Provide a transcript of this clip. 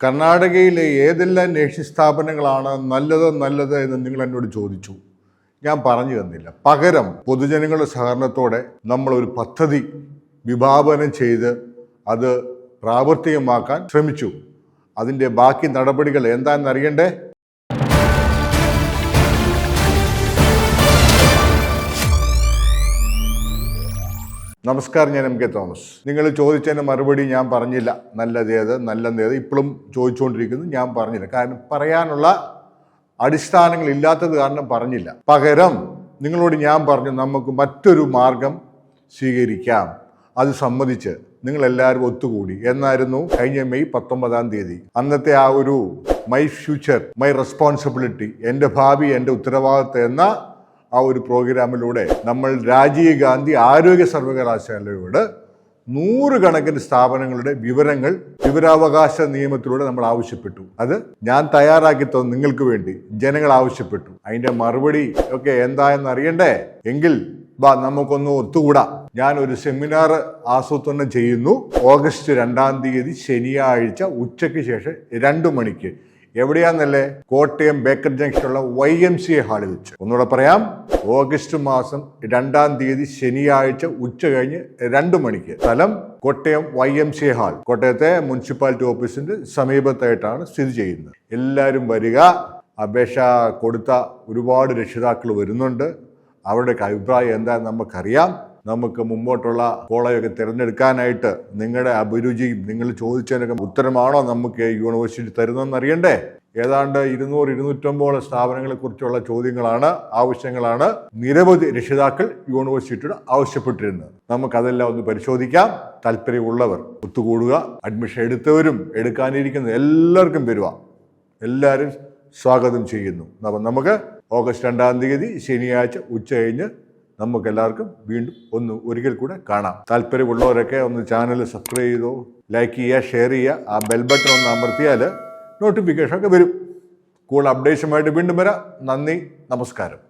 കർണാടകയിലെ ഏതെല്ലാം നേഴ്സിംഗ് സ്ഥാപനങ്ങളാണ് നല്ലത് നല്ലത് എന്ന് നിങ്ങൾ എന്നോട് ചോദിച്ചു? ഞാൻ പറഞ്ഞു തന്നില്ല. പകരം പൊതുജനങ്ങളുടെ സഹകരണത്തോടെ നമ്മൾ ഒരു പദ്ധതി വിഭാവനം ചെയ്ത് അത് പ്രാവർത്തികമാക്കാൻ ശ്രമിച്ചു. അതിന്റെ ബാക്കി നടപടികൾ എന്താണെന്ന് നമസ്കാരം ഞാൻ എം കെ തോമസ്. നിങ്ങൾ ചോദിച്ചതിന് മറുപടി ഞാൻ പറഞ്ഞില്ല. നല്ലതേത് നല്ലതേത് ഇപ്പോഴും ചോദിച്ചുകൊണ്ടിരിക്കുന്നു ഞാൻ പറഞ്ഞില്ല. കാരണം പറയാനുള്ള അടിസ്ഥാനങ്ങൾ ഇല്ലാത്തത് കാരണം പറഞ്ഞില്ല. പകരം നിങ്ങളോട് ഞാൻ പറഞ്ഞു നമുക്ക് മറ്റൊരു മാർഗം സ്വീകരിക്കാം. അത് സമ്മതിച്ച് നിങ്ങളെല്ലാവരും ഒത്തുകൂടി. എന്നായിരുന്നു കഴിഞ്ഞ മെയ് പത്തൊമ്പതാം തീയതി. അന്നത്തെ ആ ഒരു മൈ ഫ്യൂച്ചർ മൈ റെസ്പോൺസിബിലിറ്റി എന്റെ ഭാവി എന്റെ ഉത്തരവാദിത്വം എന്ന ആ ഒരു പ്രോഗ്രാമിലൂടെ നമ്മൾ രാജീവ് ഗാന്ധി ആരോഗ്യ സർവകലാശാലയോട് നൂറുകണക്കിന് സ്ഥാപനങ്ങളുടെ വിവരങ്ങൾ വിവരാവകാശ നിയമത്തിലൂടെ നമ്മൾ ആവശ്യപ്പെട്ടു. അത് ഞാൻ തയ്യാറാക്കി തന്നു നിങ്ങൾക്ക് വേണ്ടി ജനങ്ങൾ ആവശ്യപ്പെട്ടു. അതിന്റെ മറുപടി ഒക്കെ എന്തായെന്ന് അറിയണ്ടേ? എങ്കിൽ ബാ നമുക്കൊന്ന് ഒത്തുകൂടാ. ഞാൻ ഒരു സെമിനാർ ആസൂത്രണം ചെയ്യുന്നു. ഓഗസ്റ്റ് രണ്ടാം തീയതി ശനിയാഴ്ച ഉച്ചയ്ക്ക് ശേഷം രണ്ടു മണിക്ക്. എവിടെയാന്നല്ലേ? കോട്ടയം ബേക്കർ ജംഗ്ഷനുള്ള വൈ എം സി എ ഹാളിൽ വെച്ച്. ഒന്നുകൂടെ പറയാം. ഓഗസ്റ്റ് മാസം രണ്ടാം തീയതി ശനിയാഴ്ച ഉച്ച കഴിഞ്ഞ് രണ്ട് മണിക്ക് സ്ഥലം Kottayam Y M C hall. കോട്ടയത്തെ മുനിസിപ്പാലിറ്റി ഓഫീസിന്റെ സമീപത്തായിട്ടാണ് സ്ഥിതി ചെയ്യുന്നത്. എല്ലാവരും വരിക. അപേക്ഷ കൊടുത്ത ഒരുപാട് രക്ഷിതാക്കൾ വരുന്നുണ്ട്. അവരുടെയൊക്കെ അഭിപ്രായം എന്താണെന്ന് നമുക്കറിയാം. നമുക്ക് മുമ്പോട്ടുള്ള കോളേജൊക്കെ തിരഞ്ഞെടുക്കാനായിട്ട് നിങ്ങളുടെ അഭിരുചിയും നിങ്ങൾ ചോദിച്ചതിനൊക്കെ ഉത്തരമാണോ നമുക്ക് യൂണിവേഴ്സിറ്റി തരുന്നതെന്ന് അറിയണ്ടേ? ഏതാണ്ട് ഇരുന്നൂറ് ഇരുന്നൂറ്റമ്പതോളം സ്ഥാപനങ്ങളെ കുറിച്ചുള്ള ചോദ്യങ്ങളാണ് ആവശ്യങ്ങളാണ് നിരവധി രക്ഷിതാക്കൾ യൂണിവേഴ്സിറ്റിയോട് ആവശ്യപ്പെട്ടിരുന്നത്. നമുക്കതെല്ലാം ഒന്ന് പരിശോധിക്കാം. താല്പര്യമുള്ളവർ ഒത്തുകൂടുക അഡ്മിഷൻ എടുത്തവരും എടുക്കാനിരിക്കുന്ന എല്ലാവർക്കും വരിക. എല്ലാവരും സ്വാഗതം ചെയ്യുന്നു. അപ്പം നമുക്ക് ഓഗസ്റ്റ് രണ്ടാം തീയതി ശനിയാഴ്ച ഉച്ച കഴിഞ്ഞ് നമുക്ക് എല്ലാവർക്കും വീണ്ടും ഒന്ന് ഒരിക്കൽ കൂടെ കാണാം. താല്പര്യമുള്ളവരൊക്കെ ഒന്ന് ചാനൽ സബ്സ്ക്രൈബ് ചെയ്തോ ലൈക്ക് ചെയ്യുക ഷെയർ ചെയ്യുക ആ ബെൽ ബട്ടൺ ഒന്ന് അമർത്തിയാൽ നോട്ടിഫിക്കേഷൻ ഒക്കെ വരും. കൂടുതൽ അപ്ഡേഷനുമായിട്ട് വീണ്ടും വരാം. നന്ദി നമസ്കാരം.